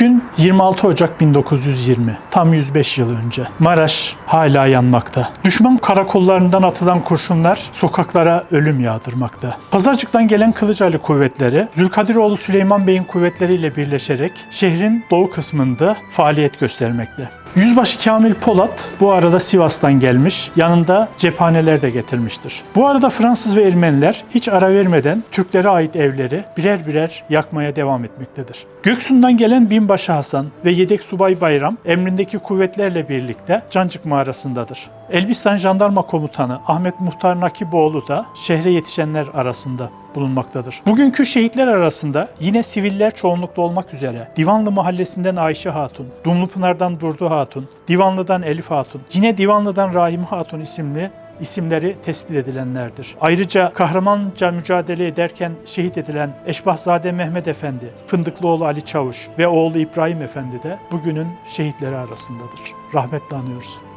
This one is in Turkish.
Bugün 26 Ocak 1920, tam 105 yıl önce. Maraş hala yanmakta. Düşman karakollarından atılan kurşunlar sokaklara ölüm yağdırmakta. Pazarcık'tan gelen Kılıçalı kuvvetleri, Zülkadiroğlu Süleyman Bey'in kuvvetleriyle birleşerek şehrin doğu kısmında faaliyet göstermekte. Yüzbaşı Kamil Polat bu arada Sivas'tan gelmiş, yanında cephaneler de getirmiştir. Bu arada Fransız ve Ermeniler hiç ara vermeden Türklere ait evleri birer birer yakmaya devam etmektedir. Göksun'dan gelen Binbaşı Hasan ve yedek subay Bayram emrindeki kuvvetlerle birlikte Cancık mağarasındadır. Elbistan Jandarma Komutanı Ahmet Muhtar Nakiboğlu da şehre yetişenler arasında bulunmaktadır. Bugünkü şehitler arasında yine siviller çoğunlukta olmak üzere Divanlı Mahallesi'nden Ayşe Hatun, Dumlupınar'dan Durdu Hatun, Divanlı'dan Elif Hatun, yine Divanlı'dan Rahim Hatun isimli isimleri tespit edilenlerdir. Ayrıca kahramanca mücadele ederken şehit edilen Eşbahzade Mehmet Efendi, Fındıklıoğlu Ali Çavuş ve oğlu İbrahim Efendi de bugünün şehitleri arasındadır. Rahmetle anıyoruz.